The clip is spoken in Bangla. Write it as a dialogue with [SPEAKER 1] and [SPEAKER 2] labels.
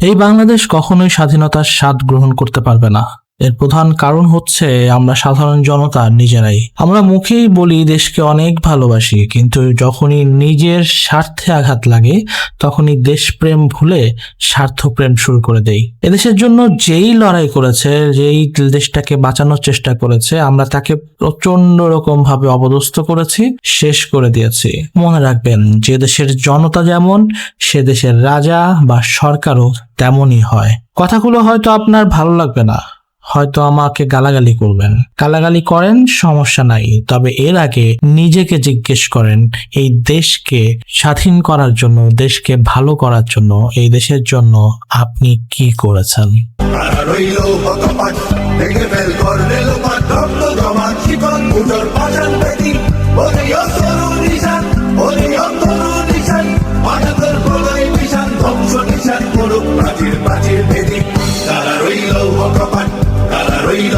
[SPEAKER 1] এই বাংলাদেশ কখনোই স্বাধীনতার স্বাদ গ্রহণ করতে পারবে না। এর প্রধান কারণ হচ্ছে আমরা সাধারণ জনতা, নিজেরাই। আমরা মুখেই বলি, দেশকে অনেক ভালোবাসি, কিন্তু যখনই নিজের স্বার্থে আঘাত লাগে, তখনই দেশপ্রেম ভুলে স্বার্থপ্রেম শুরু করে দেই। এদেশের জন্য যেই লড়াই করেছে, যেই দেশটাকে বাঁচানোর চেষ্টা করেছে, আমরা তাকে প্রচণ্ড রকম ভাবে অবদস্থ করেছি, শেষ করে দিয়েছি। মনে রাখবেন, যে দেশের জনতা যেমন, সে দেশের রাজা বা সরকারও তেমনই হয়। কথাগুলো হয়তো আপনার ভালো লাগবে না। হয়তো আমাকে গালাগালি করবেন। গালাগালি করেন, সমস্যা নাই। তবে এর আগে নিজেকে জিজ্ঞেস করেন, এই দেশকে স্বাধীন করার জন্য, দেশকে ভালো করার জন্য, এই দেশের জন্য আপনি কি করেছেন?